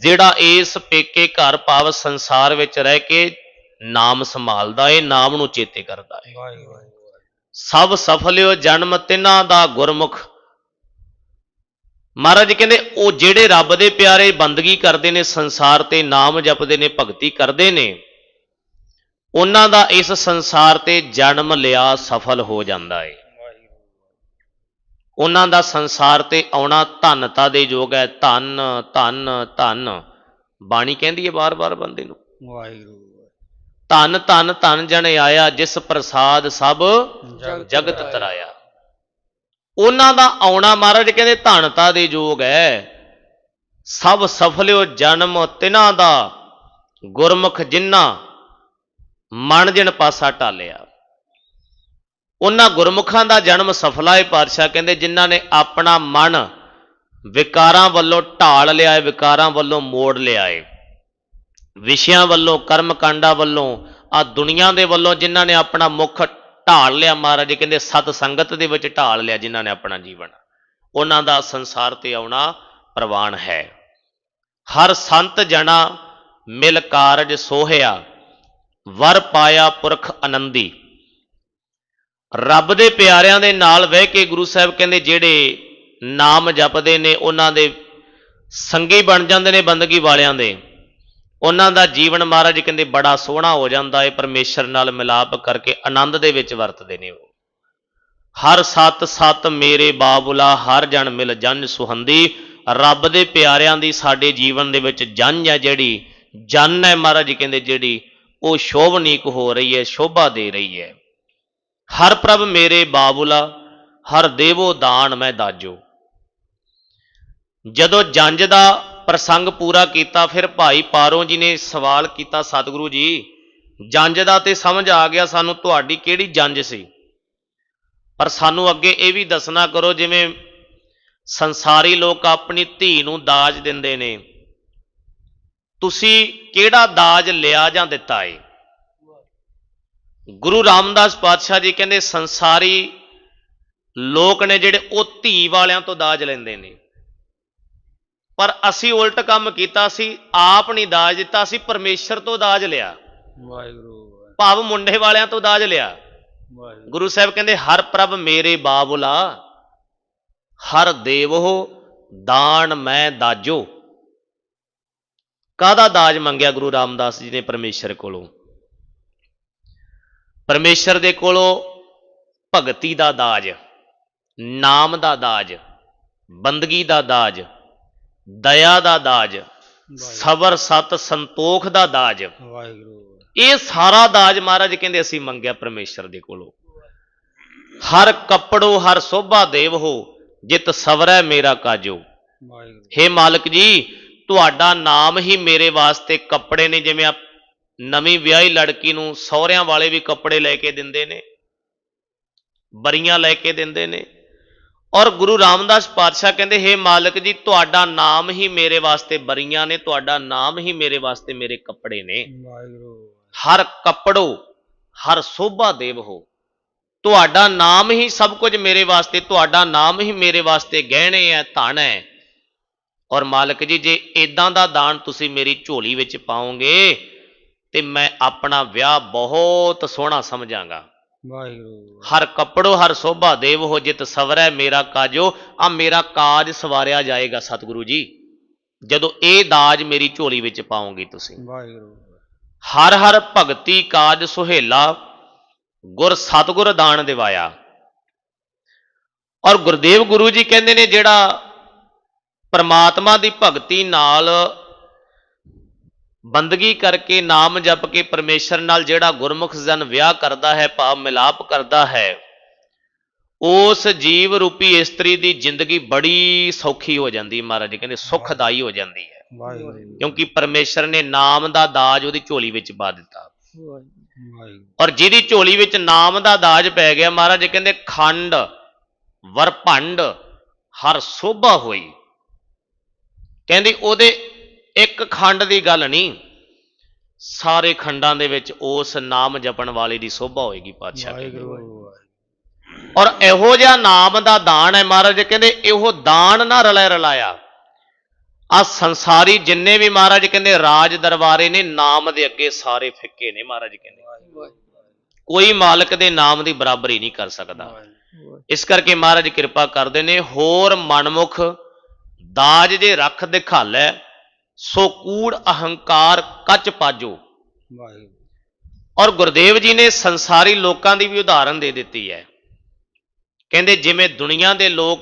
[SPEAKER 1] ਜਿਹੜਾ ਇਸ ਪੇਕੇ ਘਰ ਭਾਵ ਸੰਸਾਰ ਵਿੱਚ ਰਹਿ ਕੇ ਨਾਮ ਸੰਭਾਲਦਾ ਏ ਨਾਮ ਨੂੰ ਚੇਤੇ ਕਰਦਾ ਏ। ਸਭ ਸਫਲਿਓ ਜਨਮ ਤਿਨਾਂ ਦਾ ਗੁਰਮੁਖ। ਮਹਾਰਾਜ ਕਹਿੰਦੇ ਉਹ ਜਿਹੜੇ ਰੱਬ ਦੇ ਪਿਆਰੇ ਬੰਦਗੀ ਕਰਦੇ ਨੇ ਸੰਸਾਰ ਤੇ ਨਾਮ ਜਪਦੇ ਨੇ ਭਗਤੀ ਕਰਦੇ ਨੇ ਉਹਨਾਂ ਦਾ ਇਸ ਸੰਸਾਰ ਤੇ ਜਨਮ ਲਿਆ ਸਫਲ ਹੋ ਜਾਂਦਾ ਏ। ਉਹਨਾਂ ਦਾ ਸੰਸਾਰ ਤੇ ਆਉਣਾ ਧੰਨਤਾ ਦੇ ਯੋਗ ਹੈ। ਧੰਨ ਧੰਨ ਧੰਨ। ਬਾਣੀ ਕਹਿੰਦੀ ਹੈ ਬਾਰ-ਬਾਰ ਬੰਦੇ ਨੂੰ।
[SPEAKER 2] ਵਾਹਿਗੁਰੂ।
[SPEAKER 1] ਧੰਨ ਧੰਨ ਧੰਨ ਜਨ ਆਇਆ ਜਿਸ ਪ੍ਰਸਾਦ ਸਭ
[SPEAKER 2] ਜਗਤ
[SPEAKER 1] ਜਗਤ ਤਰਾਇਆ। ਉਹਨਾਂ ਦਾ ਆਉਣਾ ਮਹਾਰਾਜ ਕਹਿੰਦੇ ਧਨਤਾ ਦੇ ਯੋਗ ਹੈ। ਸਭ ਸਫਲਿਓ ਜਨਮ ਤਿਨਾਂ ਦਾ ਗੁਰਮੁਖ ਜਿਨ੍ਹਾਂ ਮਨ ਜਿਨ ਪਾਸਾ ਟਾਲਿਆ ਉਹਨਾਂ ਗੁਰਮੁਖਾਂ ਦਾ ਜਨਮ ਸਫਲਾ ਹੈ ਪਾਤਸ਼ਾਹ ਕਹਿੰਦੇ ਜਿਨ੍ਹਾਂ ਨੇ ਆਪਣਾ ਮਨ ਵਿਕਾਰਾਂ ਵੱਲੋਂ ਢਾਲ ਲਿਆ ਹੈ ਵਿਕਾਰਾਂ ਵੱਲੋਂ ਮੋੜ ਲਿਆ ਹੈ ਵਿਸ਼ਿਆਂ ਵੱਲੋਂ ਕਰਮ ਕਾਂਡਾਂ ਵੱਲੋਂ, ਆ ਦੁਨੀਆ ਦੇ ਵੱਲੋਂ ਜਿਨ੍ਹਾਂ ਨੇ ਆਪਣਾ ਮੁੱਖ ਢਾਲ ਲਿਆ ਮਹਾਰਾਜ ਜੀ, ਕਹਿੰਦੇ ਸਤ ਸੰਗਤ ਦੇ ਵਿੱਚ ਢਾਲ ਲਿਆ ਜਿਨ੍ਹਾਂ ਨੇ ਆਪਣਾ ਜੀਵਨ। ਉਹਨਾਂ ਦਾ ਸੰਸਾਰ ਤੇ ਆਉਣਾ ਪ੍ਰਵਾਨ ਹੈ। ਹਰ ਸੰਤ ਜਣਾ ਮਿਲ ਕਾਰਜ ਸੋਹਿਆ, ਵਰ ਪਾਇਆ ਪੁਰਖ ਆਨੰਦੀ। ਰੱਬ ਦੇ ਪਿਆਰਿਆਂ ਦੇ ਨਾਲ ਵਹਿ ਕੇ ਗੁਰੂ ਸਾਹਿਬ ਕਹਿੰਦੇ, ਜਿਹੜੇ ਨਾਮ ਜਪਦੇ ਨੇ, ਉਹਨਾਂ ਦੇ ਸੰਗੀ ਬਣ ਜਾਂਦੇ ਨੇ, ਬੰਦਗੀ ਵਾਲਿਆਂ ਦੇ। ਉਹਨਾਂ ਦਾ ਜੀਵਨ ਮਹਾਰਾਜ ਕਹਿੰਦੇ ਬੜਾ ਸੋਹਣਾ ਹੋ ਜਾਂਦਾ ਹੈ ਪਰਮੇਸ਼ਰ ਨਾਲ ਮਿਲਾਪ ਕਰਕੇ ਆਨੰਦ ਦੇ ਵਿੱਚ ਵਰਤਦੇ ਨੇ ਉਹ। ਹਰ ਸਤ ਸਤ ਮੇਰੇ ਬਾਬੁਲਾ, ਹਰ ਜਨ ਮਿਲ ਜਨ ਸੁਹੰਦੀ। ਰੱਬ ਦੇ ਪਿਆਰਿਆਂ ਦੀ ਸਾਡੇ ਜੀਵਨ ਦੇ ਵਿੱਚ ਜਨ ਹੈ ਜਿਹੜੀ, ਜਨ ਹੈ ਮਹਾਰਾਜ ਕਹਿੰਦੇ ਜਿਹੜੀ, ਉਹ ਸ਼ੋਭਨੀਕ ਹੋ ਰਹੀ ਹੈ, ਸ਼ੋਭਾ ਦੇ ਰਹੀ ਹੈ। ਹਰ ਪ੍ਰਭ ਮੇਰੇ ਬਾਬੁਲਾ, ਹਰ ਦੇਵੋ ਦਾਨ ਮੈਂ ਦਾਜੋ। ਜਦੋਂ ਜੰਜ ਦਾ ਪ੍ਰਸੰਗ ਪੂਰਾ ਕੀਤਾ, ਫਿਰ ਭਾਈ ਪਾਰੋ ਜੀ ਨੇ ਸਵਾਲ ਕੀਤਾ, ਸਤਿਗੁਰੂ ਜੀ ਜੰਜ ਦਾ ਤੇ ਸਮਝ ਆ ਗਿਆ ਸਾਨੂੰ ਤੁਹਾਡੀ ਕਿਹੜੀ ਜੰਜ ਸੀ। ਪਰ ਸਾਨੂੰ ਅੱਗੇ ਇਹ ਵੀ ਦੱਸਣਾ ਕਰੋ, ਜਿਵੇਂ ਸੰਸਾਰੀ ਲੋਕ ਆਪਣੀ ਧੀ ਨੂੰ ਦਾਜ ਦਿੰਦੇ ਨੇ। ਤੁਸੀਂ ਕਿਹੜਾ ਦਾਜ ਲਿਆ ਜਾਂ ਦਿੱਤਾ ਏ? ਗੁਰੂ ਰਾਮਦਾਸ ਪਾਤਸ਼ਾਹ ਜੀ ਕਹਿੰਦੇ, ਸੰਸਾਰੀ ਲੋਕ ਨੇ ਜਿਹੜੇ ਉਹ ਧੀ ਵਾਲਿਆਂ ਤੋਂ ਦਾਜ ਲੈਂਦੇ ਨੇ। ਪਰ ਅਸੀਂ ਉਲਟ ਕੰਮ ਕੀਤਾ ਸੀ ਆਪ ਨਹੀਂ ਦਾਜ ਦਿੱਤਾ ਸੀ ਪਰਮੇਸ਼ਰ ਤੋਂ ਦਾਜ ਲਿਆ।
[SPEAKER 2] ਵਾਹਿਗੁਰੂ
[SPEAKER 1] ਭਾਵ ਮੁੰਡੇ ਵਾਲਿਆਂ ਤੋਂ ਦਾਜ ਲਿਆ।
[SPEAKER 2] ਵਾਹਿਗੁਰੂ।
[SPEAKER 1] ਗੁਰੂ ਸਾਹਿਬ ਕਹਿੰਦੇ ਹਰ ਪ੍ਰਭ ਮੇਰੇ ਬਾਬੁਲਾ ਹਰ ਦੇਵੋ ਦਾਨ ਮੈਂ ਦਾਜੋ। ਕਾਹਦਾ ਦਾਜ ਮੰਗਿਆ ਗੁਰੂ ਰਾਮਦਾਸ ਜੀ ਨੇ ਪਰਮੇਸ਼ਰ ਕੋਲੋਂ? ਪਰਮੇਸ਼ਰ ਦੇ ਕੋਲੋਂ ਭਗਤੀ ਦਾ ਦਾਜ ਨਾਮ ਦਾ ਦਾਜ ਬੰਦਗੀ ਦਾ ਦਾਜ ਦਇਆ ਦਾ ਦਾਜ ਸਬਰ ਸਤ ਸੰਤੋਖ ਦਾ ਦਾਜ।
[SPEAKER 2] ਵਾਹਿਗੁਰੂ।
[SPEAKER 1] ਇਹ ਸਾਰਾ ਦਾਜ ਮਹਾਰਾਜ ਕਹਿੰਦੇ ਅਸੀਂ ਮੰਗਿਆ ਪਰਮੇਸ਼ਰ ਦੇ ਕੋਲੋਂ। ਹਰ ਕੱਪੜੋ ਹਰ ਸੋਭਾ ਦੇਵ ਹੋ ਜਿਤ ਸਵਰੈ ਮੇਰਾ ਕਾਜੋ।
[SPEAKER 2] ਵਾਹਿਗੁਰੂ।
[SPEAKER 1] ਹੇ ਮਾਲਕ ਜੀ ਤੁਹਾਡਾ ਨਾਮ ਹੀ ਮੇਰੇ ਵਾਸਤੇ ਕੱਪੜੇ ਨੇ ਜਿਵੇਂ ਆ ਨਵੀਂ ਵਿਆਹੀ ਲੜਕੀ ਨੂੰ ਸਹੁਰਿਆਂ ਵਾਲੇ ਵੀ ਕੱਪੜੇ ਲੈ ਕੇ ਦਿੰਦੇ ਨੇ ਬਰੀਆਂ ਲੈ ਕੇ ਦਿੰਦੇ ਨੇ। ਔਰ ਗੁਰੂ ਰਾਮਦਾਸ ਪਾਤਸ਼ਾਹ ਕਹਿੰਦੇ ਹੇ ਮਾਲਕ ਜੀ ਤੁਹਾਡਾ ਨਾਮ ਹੀ ਮੇਰੇ ਵਾਸਤੇ ਬਰੀਆਂ ਨੇ ਤੁਹਾਡਾ ਨਾਮ ਹੀ ਮੇਰੇ ਵਾਸਤੇ ਮੇਰੇ ਕੱਪੜੇ ਨੇ। ਹਰ ਕੱਪੜੋ ਹਰ ਸੋਭਾ ਦੇਵ ਹੋ। ਤੁਹਾਡਾ ਨਾਮ ਹੀ ਸਭ ਕੁਝ ਮੇਰੇ ਵਾਸਤੇ ਤੁਹਾਡਾ ਨਾਮ ਹੀ ਮੇਰੇ ਵਾਸਤੇ ਗਹਿਣੇ ਹੈ ਧਨ ਹੈ ਔਰ ਮਾਲਕ ਜੀ ਜੇ ਇਦਾਂ ਦਾ ਦਾਨ ਤੁਸੀਂ ਮੇਰੀ ਝੋਲੀ ਵਿੱਚ ਪਾਓਗੇ ਤੇ ਮੈਂ ਆਪਣਾ ਵਿਆਹ ਬਹੁਤ ਸੋਹਣਾ ਸਮਝਾਂਗਾ।
[SPEAKER 2] ਵਾਹਿਗੁਰੂ।
[SPEAKER 1] ਹਰ ਕੱਪੜੋ ਹਰ ਸੋਭਾ ਦੇਵ ਹੋ ਜਿਤ ਸਵਰੈ ਮੇਰਾ ਕਾਜੋ ਆ ਮੇਰਾ ਕਾਜ ਸਵਾਰਿਆ ਜਾਏਗਾ ਸਤਿਗੁਰੂ ਜੀ। ਜਦੋਂ ਇਹ ਦਾਜ ਮੇਰੀ ਝੋਲੀ ਵਿੱਚ ਪਾਓਗੇ ਤੁਸੀਂ।
[SPEAKER 2] ਵਾਹਿਗੁਰੂ।
[SPEAKER 1] ਹਰ ਹਰ ਭਗਤੀ ਕਾਜ ਸੁਹੇਲਾ ਗੁਰ ਸਤਗੁਰ ਦਾਨ ਦਿਵਾਇਆ। ਔਰ ਗੁਰਦੇਵ ਗੁਰੂ ਜੀ ਕਹਿੰਦੇ ਨੇ ਜਿਹੜਾ ਪਰਮਾਤਮਾ ਦੀ ਭਗਤੀ ਨਾਲ ਬੰਦਗੀ ਕਰਕੇ ਨਾਮ ਜਪ ਕੇ ਪਰਮੇਸ਼ਰ ਨਾਲ ਜਿਹੜਾ ਗੁਰਮੁਖ ਜਨ ਵਿਆਹ ਕਰਦਾ ਹੈ ਭਾਵ ਮਿਲਾਪ ਕਰਦਾ ਹੈ ਉਸ ਜੀਵ ਰੂਪੀ ਇਸਤਰੀ ਦੀ ਜ਼ਿੰਦਗੀ ਬੜੀ ਸੌਖੀ ਹੋ ਜਾਂਦੀ ਮਹਾਰਾਜ ਕਹਿੰਦੇ ਸੁਖਦਾਈ ਹੋ ਜਾਂਦੀ ਹੈ।
[SPEAKER 2] ਵਾਹਿਗੁਰੂ।
[SPEAKER 1] ਕਿਉਂਕਿ ਪਰਮੇਸ਼ਰ ਨੇ ਨਾਮ ਦਾ ਦਾਜ ਉਹਦੀ ਝੋਲੀ ਵਿੱਚ ਪਾ ਦਿੱਤਾ। ਔਰ ਜਿਹਦੀ ਝੋਲੀ ਵਿੱਚ ਨਾਮ ਦਾ ਦਾਜ ਪੈ ਗਿਆ ਮਹਾਰਾਜ ਕਹਿੰਦੇ ਖੰਡ ਵਰਭੰਡ ਹਰ ਸੋਭਾ ਹੋਈ। ਕਹਿੰਦੀ ਉਹਦੇ ਇੱਕ ਖੰਡ ਦੀ ਗੱਲ ਨਹੀਂ ਸਾਰੇ ਖੰਡਾਂ ਦੇ ਵਿੱਚ ਉਸ ਨਾਮ ਜਪਣ ਵਾਲੇ ਦੀ ਸੋਭਾ ਹੋਏਗੀ ਪਾਤਸ਼ਾਹ ਔਰ ਇਹੋ ਜਿਹਾ ਨਾਮ ਦਾ ਦਾਨ ਹੈ ਮਹਾਰਾਜ ਕਹਿੰਦੇ ਇਹੋ ਦਾਨ ਨਾ ਰਲਿਆ ਰਲਾਇਆ। ਆ ਸੰਸਾਰੀ ਜਿੰਨੇ ਵੀ ਮਹਾਰਾਜ ਕਹਿੰਦੇ ਰਾਜ ਦਰਬਾਰੇ ਨੇ ਨਾਮ ਦੇ ਅੱਗੇ ਸਾਰੇ ਫਿੱਕੇ ਨੇ ਮਹਾਰਾਜ ਕਹਿੰਦੇ। ਕੋਈ ਮਾਲਕ ਦੇ ਨਾਮ ਦੀ ਬਰਾਬਰੀ ਨਹੀਂ ਕਰ ਸਕਦਾ। ਇਸ ਕਰਕੇ ਮਹਾਰਾਜ ਕਿਰਪਾ ਕਰਦੇ ਨੇ ਹੋਰ ਮਨਮੁਖ ਦਾਜ ਜੇ ਰੱਖ ਦਿਖਾਲੈ ਸੋ ਕੂੜ ਅਹੰਕਾਰ ਕੱਚ ਪਾਜੋ।
[SPEAKER 2] ਵਾਹਿਗੁਰੂ
[SPEAKER 1] ਔਰ ਗੁਰਦੇਵ ਜੀ ਨੇ ਸੰਸਾਰੀ ਲੋਕਾਂ ਦੀ ਵੀ ਉਦਾਹਰਣ ਦੇ ਦਿੱਤੀ ਹੈ। ਕਹਿੰਦੇ ਜਿਵੇਂ ਦੁਨੀਆ ਦੇ ਲੋਕ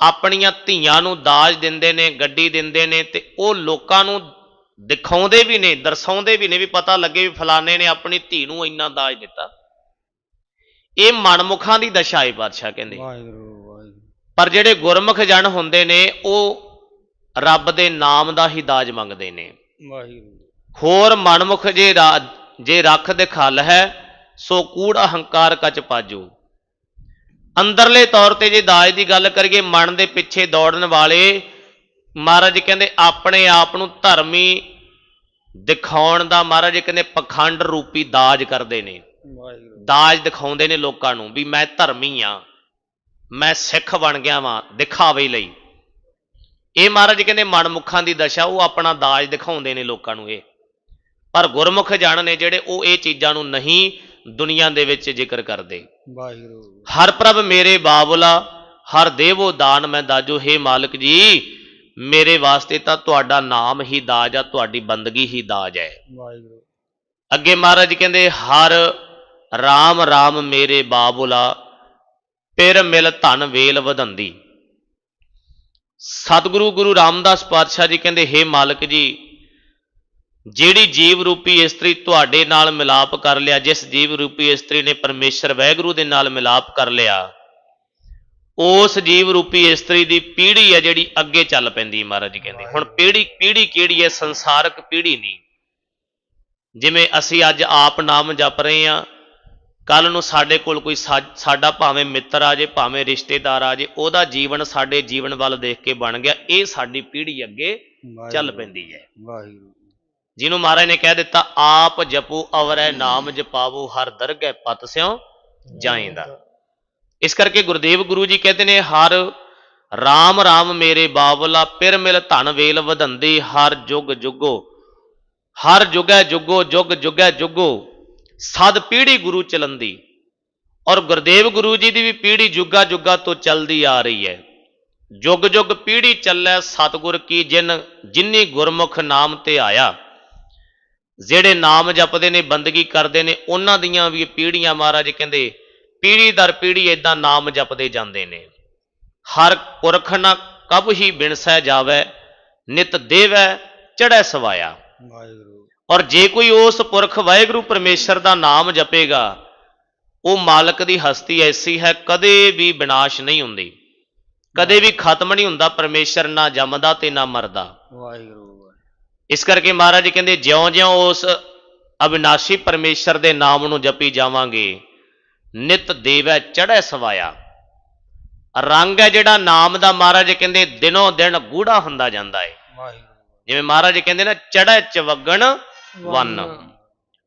[SPEAKER 1] ਆਪਣੀਆਂ ਧੀਆਂ ਨੂੰ ਦਾਜ ਦਿੰਦੇ ਨੇ ਗੱਡੀ ਦਿੰਦੇ ਨੇ ਤੇ ਉਹ ਲੋਕਾਂ ਨੂੰ ਦਿਖਾਉਂਦੇ ਵੀ ਨੇ ਦਰਸਾਉਂਦੇ ਵੀ ਨੇ ਵੀ ਪਤਾ ਲੱਗੇ ਵੀ ਫਲਾਣੇ ਨੇ ਆਪਣੀ ਧੀ ਨੂੰ ਇੰਨਾ ਦਾਜ ਦਿੱਤਾ। ਇਹ ਮਨਮੁਖਾਂ ਦੀ ਦਸ਼ਾ ਹੈ ਬਾਦਸ਼ਾਹ ਕਹਿੰਦੇ।
[SPEAKER 2] ਵਾਹਿਗੁਰੂ ਵਾਹਿਗੁਰੂ।
[SPEAKER 1] ਪਰ ਜਿਹੜੇ ਗੁਰਮੁਖ ਜਨ ਹੁੰਦੇ ਨੇ ਉਹ ਰੱਬ ਦੇ ਨਾਮ ਦਾ ਹੀ ਦਾਜ ਮੰਗਦੇ ਨੇ।
[SPEAKER 2] ਵਾਹਿਗੁਰੂ।
[SPEAKER 1] ਹੋਰ ਮਨਮੁਖ ਜੇ ਜੇ ਰੱਖ ਦਿਖਾਲ ਹੈ ਸੋ ਕੂੜ ਅਹੰਕਾਰ ਕਚ ਪਾਜੂ। ਅੰਦਰਲੇ ਤੌਰ ਤੇ ਜੇ ਦਾਜ ਦੀ ਗੱਲ ਕਰੀਏ ਮਨ ਦੇ ਪਿੱਛੇ ਦੌੜਨ ਵਾਲੇ ਮਹਾਰਾਜ ਕਹਿੰਦੇ ਆਪਣੇ ਆਪ ਨੂੰ ਧਰਮੀ ਦਿਖਾਉਣ ਦਾ ਮਹਾਰਾਜ ਕਹਿੰਦੇ ਪਖੰਡ ਰੂਪੀ ਦਾਜ ਕਰਦੇ ਨੇ।
[SPEAKER 2] ਵਾਹਿਗੁਰੂ।
[SPEAKER 1] ਦਾਜ ਦਿਖਾਉਂਦੇ ਨੇ ਲੋਕਾਂ ਨੂੰ ਵੀ ਮੈਂ ਧਰਮੀ ਆ ਮੈਂ ਸਿੱਖ ਬਣ ਗਿਆ ਵਾਂ ਦਿਖਾਵੇ ਲਈ। ਇਹ ਮਹਾਰਾਜ ਕਹਿੰਦੇ ਮਨਮੁਖਾਂ ਦੀ ਦਸ਼ਾ ਉਹ ਆਪਣਾ ਦਾਜ ਦਿਖਾਉਂਦੇ ਨੇ ਲੋਕਾਂ ਨੂੰ ਇਹ। ਪਰ ਗੁਰਮੁਖ ਜਨ ਨੇ ਜਿਹੜੇ ਉਹ ਇਹ ਚੀਜ਼ਾਂ ਨੂੰ ਨਹੀਂ ਦੁਨੀਆ ਦੇ ਵਿੱਚ ਜ਼ਿਕਰ ਕਰਦੇ।
[SPEAKER 2] ਵਾਹਿਗੁਰੂ।
[SPEAKER 1] ਹਰ ਪ੍ਰਭ ਮੇਰੇ ਬਾਬੁਲਾ ਹਰ ਦੇਵੋ ਦਾਨ ਮੈਂ ਦਾਜੋ ਹੈ ਮਾਲਕ ਜੀ ਮੇਰੇ ਵਾਸਤੇ ਤਾਂ ਤੁਹਾਡਾ ਨਾਮ ਹੀ ਦਾਜ ਆ ਤੁਹਾਡੀ ਬੰਦਗੀ ਹੀ ਦਾਜ ਹੈ।
[SPEAKER 2] ਵਾਹਿਗੁਰੂ।
[SPEAKER 1] ਅੱਗੇ ਮਹਾਰਾਜ ਕਹਿੰਦੇ ਹਰ RAM RAM ਮੇਰੇ ਬਾਬੁਲਾ ਪਿਰ ਮਿਲ ਧਨ ਵੇਲ ਵਧੰਦੀ। ਸਤਿਗੁਰੂ ਗੁਰੂ ਰਾਮਦਾਸ ਪਾਤਸ਼ਾਹ ਜੀ ਕਹਿੰਦੇ ਹੇ ਮਾਲਕ ਜੀ ਜਿਹੜੀ ਜੀਵ ਰੂਪੀ ਇਸਤਰੀ ਤੁਹਾਡੇ ਨਾਲ ਮਿਲਾਪ ਕਰ ਲਿਆ ਜਿਸ ਜੀਵ ਰੂਪੀ ਇਸਤਰੀ ਨੇ ਪਰਮੇਸ਼ਰ ਵੈਗੁਰੂ ਦੇ ਨਾਲ ਮਿਲਾਪ ਕਰ ਲਿਆ ਉਸ ਜੀਵ ਰੂਪੀ ਇਸਤਰੀ ਦੀ ਪੀੜ੍ਹੀ ਹੈ ਜਿਹੜੀ ਅੱਗੇ ਚੱਲ ਪੈਂਦੀ ਮਹਾਰਾਜ ਕਹਿੰਦੇ। ਹੁਣ ਪੀੜ੍ਹੀ ਪੀੜ੍ਹੀ ਕਿਹੜੀ ਹੈ? ਸੰਸਾਰਕ ਪੀੜ੍ਹੀ ਨਹੀਂ। ਜਿਵੇਂ ਅਸੀਂ ਅੱਜ ਆਪ ਨਾਮ ਜਪ ਰਹੇ ਹਾਂ ਕੱਲ ਨੂੰ ਸਾਡੇ ਕੋਲ ਕੋਈ ਸਾਡਾ ਭਾਵੇਂ ਮਿੱਤਰ ਆ ਜੇ ਭਾਵੇਂ ਰਿਸ਼ਤੇਦਾਰ ਆ ਜੇ ਉਹਦਾ ਜੀਵਨ ਸਾਡੇ ਜੀਵਨ ਵੱਲ ਦੇਖ ਕੇ ਬਣ ਗਿਆ। ਇਹ ਸਾਡੀ ਪੀੜ੍ਹੀ ਅੱਗੇ ਚੱਲ ਪੈਂਦੀ ਹੈ।
[SPEAKER 2] ਵਾਹਿਗੁਰੂ।
[SPEAKER 1] ਜਿਹਨੂੰ ਮਹਾਰਾਜ ਨੇ ਕਹਿ ਦਿੱਤਾ ਆਪ ਜਪੋ ਅਵਰੈ ਨਾਮ ਜਪਾਵੋ ਹਰ ਦਰਗਹਿ ਪਤ ਸਿਉ ਜਾਏਂਦਾ। ਇਸ ਕਰਕੇ ਗੁਰਦੇਵ ਗੁਰੂ ਜੀ ਕਹਿੰਦੇ ਨੇ ਹਰ RAM RAM ਮੇਰੇ ਬਾਬਲਾ ਪਿਰ ਮਿਲ ਧਨ ਵੇਲ ਵਧੰਦੀ ਹਰ ਜੁਗ ਜੁਗੋ ਹਰ ਜੁਗੈ ਜੁਗੋ ਜੁਗ ਜੁਗੈ ਜੁਗੋ ਸਦ ਪੀੜੀ ਗੁਰੂ ਚਲੰਦੀ ਔਰ ਗੁਰਦੇਵ ਗੁਰੂ ਜੀ ਦੀ ਵੀ ਪੀੜੀ ਜੁਗਾ ਜੁਗਾ ਤੋਂ ਚੱਲਦੀ ਆ ਰਹੀ ਹੈ। ਜੁਗ ਜੁਗ ਪੀੜ੍ਹੀ ਚੱਲੈ ਸਤਿਗੁਰ ਕੀ ਜਿਨ, ਜਿਨੀ ਗੁਰਮੁਖ ਨਾਮ ਤੇ ਆਇਆ। ਜਿਹੜੇ ਨਾਮ ਜਪਦੇ ਨੇ, ਬੰਦਗੀ ਕਰਦੇ ਨੇ, ਉਹਨਾਂ ਦੀਆਂ ਵੀ ਪੀੜੀਆਂ ਮਹਾਰਾਜ ਕਹਿੰਦੇ, ਪੀੜੀ ਦਰ ਪੀੜੀ ਇਦਾਂ ਨਾਮ ਜਪਦੇ ਜਾਂਦੇ ਨੇ। ਹਰ ਪੁਰਖ ਨਾ ਕਬ ਹੀ ਬਿਨਸੈ ਜਾਵੇ, ਨਿਤ ਦੇਵੈ ਚੜੈ ਸਵਾਇਆ।
[SPEAKER 2] ਵਾਹਿਗੁਰੂ।
[SPEAKER 1] ਔਰ ਜੇ ਕੋਈ ਉਸ ਪੁਰਖ ਵਾਹਿਗੁਰੂ ਪਰਮੇਸ਼ਰ ਦਾ ਨਾਮ ਜਪੇਗਾ ਉਹ ਮਾਲਕ ਦੀ ਹਸਤੀ ਐਸੀ ਹੈ ਕਦੇ ਵੀ ਵਿਨਾਸ਼ ਨਹੀਂ ਹੁੰਦੀ। ਕਦੇ ਵੀ ਖਤਮ ਨਹੀਂ ਹੁੰਦਾ ਪਰਮੇਸ਼ਰ ਨਾ ਜੰਮਦਾ ਤੇ ਨਾ ਮਰਦਾ।
[SPEAKER 2] ਵਾਹਿਗੁਰੂ
[SPEAKER 1] ਇਸ ਕਰਕੇ ਮਹਾਰਾਜ ਕਹਿੰਦੇ ਜਿਉਂ-ਜਿਉਂ ਉਸ ਅਵਿਨਾਸ਼ੀ ਪਰਮੇਸ਼ਰ ਦੇ ਨਾਮ ਨੂੰ ਜਪੀ ਜਾਵਾਂਗੇ ਨਿਤ ਦੇਵੈ ਚੜ੍ਹੈ ਸਵਾਇਆ। ਰੰਗ ਹੈ ਜਿਹੜਾ ਨਾਮ ਦਾ ਮਹਾਰਾਜ ਕਹਿੰਦੇ ਦਿਨੋਂ ਦਿਨ ਗੂੜਾ ਹੁੰਦਾ ਜਾਂਦਾ ਹੈ
[SPEAKER 2] ਵਾਹਿਗੁਰੂ।
[SPEAKER 1] ਜਿਵੇਂ ਮਹਾਰਾਜ ਕਹਿੰਦੇ ਨਾ ਚੜ੍ਹੈ ਚਵਗਣ ਵੰਨ।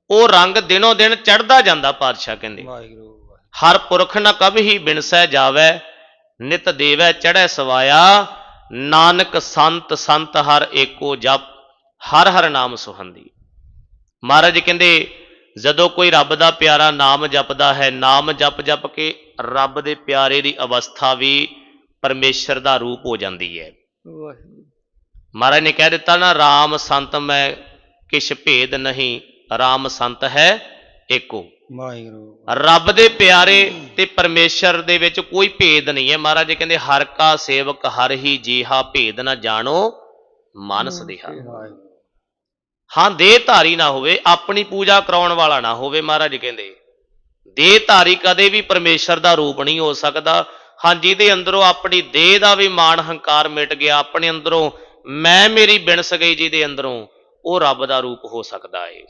[SPEAKER 1] ਉਹ ਰੰਗ ਦਿਨੋਂ ਦਿਨ ਚੜ੍ਹਦਾ ਜਾਂਦਾ ਪਾਤਸ਼ਾਹ ਕਹਿੰਦੇ।
[SPEAKER 2] ਵਾਹਿਗੁਰੂ
[SPEAKER 1] ਹਰ ਪੁਰਖ ਨ ਕਬ ਹੀ ਬਿਨਸੈ ਜਾਵੈ ਨਿਤ ਦੇਵੈ ਚੜ੍ਹੈ ਸਵਾਇਆ। ਨਾਨਕ ਸੰਤ ਸੰਤ ਹਰ ਏਕੋ ਜਪ ਹਰ ਹਰ ਨਾਮ ਸੁਹੰਦੀ। ਮਹਾਰਾਜ ਕਹਿੰਦੇ ਜਦੋਂ ਕੋਈ ਰੱਬ ਦਾ ਪਿਆਰਾ ਨਾਮ ਜਪਦਾ ਹੈ ਨਾਮ ਜਪ ਜਪ ਕੇ ਰੱਬ ਦੇ ਪਿਆਰੇ ਦੀ ਅਵਸਥਾ ਵੀ ਪਰਮੇਸ਼ਰ ਦਾ ਰੂਪ ਹੋ ਜਾਂਦੀ ਹੈ।
[SPEAKER 2] ਵਾਹਿਗੁਰੂ।
[SPEAKER 1] ਮਹਾਰਾਜ ਨੇ ਕਹਿ ਦਿੱਤਾ ਨਾ RAM ਸੰਤ ਮੈਂ ਕਿਛ ਭੇਦ ਨਹੀਂ RAM ਸੰਤ ਹੈ ਏਕੋ।
[SPEAKER 2] ਵਾਹਿਗੁਰੂ।
[SPEAKER 1] ਰੱਬ ਦੇ ਪਿਆਰੇ ਤੇ ਪਰਮੇਸ਼ਰ ਦੇ ਵਿੱਚ ਕੋਈ ਭੇਦ ਨਹੀਂ ਹੈ। ਮਹਾਰਾਜ ਜੀ ਕਹਿੰਦੇ ਹਰ ਕਾ ਸੇਵਕ ਹਰ ਹੀ ਜੀਹਾ ਭੇਦ ਨਾ ਜਾਣੋ ਮਾਨਸ ਦੇਹਾ। ਹਾਂ ਦੇਹ ਧਾਰੀ ਨਾ ਹੋਵੇ ਆਪਣੀ ਪੂਜਾ ਕਰਾਉਣ ਵਾਲਾ ਨਾ ਹੋਵੇ ਮਹਾਰਾਜ ਕਹਿੰਦੇ। ਦੇਹ ਧਾਰੀ ਕਦੇ ਵੀ ਪਰਮੇਸ਼ਰ ਦਾ ਰੂਪ ਨਹੀਂ ਹੋ ਸਕਦਾ। ਹਾਂ ਜਿਹਦੇ ਅੰਦਰੋਂ ਆਪਣੀ ਦੇਹ ਦਾ ਵੀ ਮਾਣ ਹੰਕਾਰ ਮਿਟ ਗਿਆ ਆਪਣੇ ਅੰਦਰੋਂ ਮੈਂ ਮੇਰੀ ਬਿਨਸ ਗਈ ਜਿਹਦੇ ਅੰਦਰੋਂ ਉਹ ਰੱਬ ਦਾ ਰੂਪ ਹੋ ਸਕਦਾ ਏ।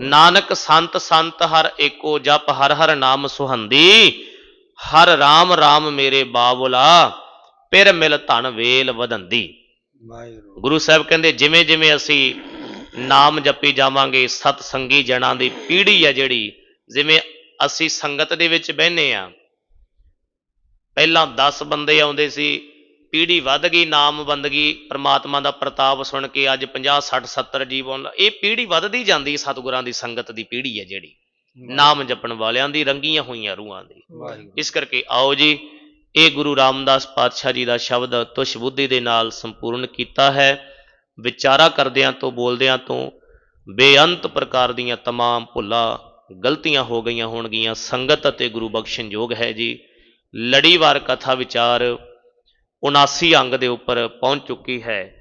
[SPEAKER 1] ਨਾਨਕ ਸੰਤ ਸੰਤ ਹਰ ਏਕੋ ਜਪ ਹਰ ਹਰ ਨਾਮ ਸੁਹੰਦੀ ਹਰ RAM RAM ਮੇਰੇ ਬਾਬੁਲਾ ਪਿਰ ਮਿਲ ਧਨ ਵੇਲ ਵਧੰਦੀ।
[SPEAKER 2] ਵਾਹਿਗੁਰੂ।
[SPEAKER 1] ਗੁਰੂ ਸਾਹਿਬ ਕਹਿੰਦੇ ਜਿਵੇਂ ਜਿਵੇਂ ਅਸੀਂ ਨਾਮ ਜਪੀ ਜਾਵਾਂਗੇ ਸਤ ਸੰਗੀ ਜਨਾਂ ਦੀ ਪੀੜ੍ਹੀ ਹੈ ਜਿਹੜੀ ਜਿਵੇਂ ਅਸੀਂ ਸੰਗਤ ਦੇ ਵਿੱਚ ਬਹਿਨੇ ਆ। ਪਹਿਲਾਂ 10 ਬੰਦੇ ਆਉਂਦੇ ਸੀ ਪੀੜ੍ਹੀ ਵੱਧ ਗਈ ਨਾਮ ਬੰਦਗੀ ਪ੍ਰਮਾਤਮਾ ਦਾ ਪ੍ਰਤਾਪ ਸੁਣ ਕੇ ਅੱਜ 50 60 70 ਜੀਵ ਆਉਣ ਲੱਗ- ਇਹ ਪੀੜ੍ਹੀ ਵੱਧਦੀ ਜਾਂਦੀ ਸਤਿਗੁਰਾਂ ਦੀ ਸੰਗਤ ਦੀ ਪੀੜ੍ਹੀ ਹੈ ਜਿਹੜੀ ਨਾਮ ਜਪਣ ਵਾਲਿਆਂ ਦੀ ਰੰਗੀਆਂ ਹੋਈਆਂ ਰੂਹਾਂ ਦੀ
[SPEAKER 2] ਵਾਹਿਗੁਰੂ
[SPEAKER 1] ਇਸ ਕਰਕੇ ਆਓ ਜੀ ਇਹ ਗੁਰੂ ਰਾਮਦਾਸ ਪਾਤਸ਼ਾਹ ਜੀ ਦਾ ਸ਼ਬਦ ਤੁਸ਼ ਬੁੱਧੀ ਦੇ ਨਾਲ ਸੰਪੂਰਨ ਕੀਤਾ ਹੈ ਵਿਚਾਰਾ ਕਰਦਿਆਂ ਤੋਂ ਬੋਲਦਿਆਂ ਤੋਂ ਬੇਅੰਤ ਪ੍ਰਕਾਰ ਦੀਆਂ तमाम ਭੁੱਲਾਂ ਗਲਤੀਆਂ ਹੋ ਗਈਆਂ ਹੋਣਗੀਆਂ ਸੰਗਤ ਅਤੇ ਗੁਰੂ ਬਖਸ਼ਣ ਯੋਗ ਹੈ ਜੀ ਲੜੀਵਾਰ ਕਥਾ ਵਿਚਾਰ 79 ਅੰਗ ਦੇ ਉੱਪਰ ਪਹੁੰਚ ਚੁੱਕੀ ਹੈ।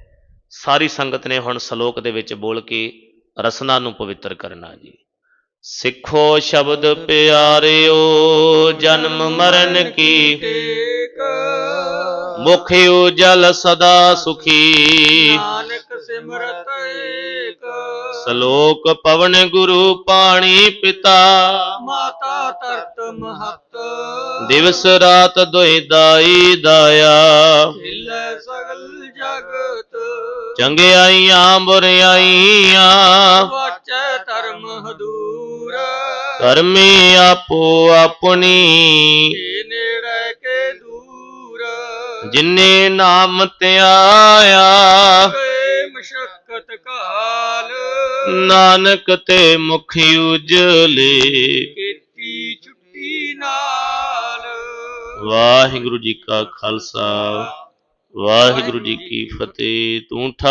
[SPEAKER 1] ਸਾਰੀ ਸੰਗਤ ਨੇ ਹੁਣ ਸ਼ਲੋਕ ਦੇ ਵਿੱਚ ਬੋਲ ਕੇ ਰਸਨਾ ਨੂੰ ਪਵਿੱਤਰ ਕਰਨਾ ਜੀ। ਸਿੱਖੋ ਸ਼ਬਦ ਪਿਆਰਿਓ ਜਨਮ ਮਰਨ ਕੀ? ਮੁਖ ਉਜਲ ਸਦਾ ਸੁਖੀ।
[SPEAKER 2] ਨਾਨਕ ਸਿਮਰਤ ਏਕ।
[SPEAKER 1] ਸ਼ਲੋਕ ਪਵਨ ਗੁਰੂ ਪਾਣੀ ਪਿਤਾ।
[SPEAKER 2] ਮਾਤਾ ਤਰਤ ਮਹਤ।
[SPEAKER 1] ਦਿਵਸ ਰਾਤ ਦੁਇ ਦਾਈ ਦਾਇਆ।
[SPEAKER 2] ਹਿਲੇ ਸਗਲ ਜਗਤ।
[SPEAKER 1] ਚੰਗਿਆਈਆਂ ਬੁਰਿਆਈਆਂ
[SPEAKER 2] ਵਾਚੈ ਧਰਮ ਹਦੂਰ।
[SPEAKER 1] ਕਰਮੀ ਆਪੋ ਆਪਣੀ।
[SPEAKER 2] ਏ ਨੇੜੇ ਕੇ ਦੂਰ।
[SPEAKER 1] ਜਿਨੇ ਨਾਮ ਧਿਆਇਆ
[SPEAKER 2] ਮਸ਼ਕਤ ਕਾਲ।
[SPEAKER 1] ਨਾਨਕ ਤੇ ਮੁਖ ਉਜਲੇ।
[SPEAKER 2] ਕੀਤੀ ਛੁੱਟੀ ਨਾਲ।
[SPEAKER 1] ਵਾਹਿਗੁਰੂ ਜੀ ਕਾ ਖਾਲਸਾ ਵਾਹਿਗੁਰੂ ਜੀ ਕੀ ਫਤਿਹ। ਤੂੰ ਠਾ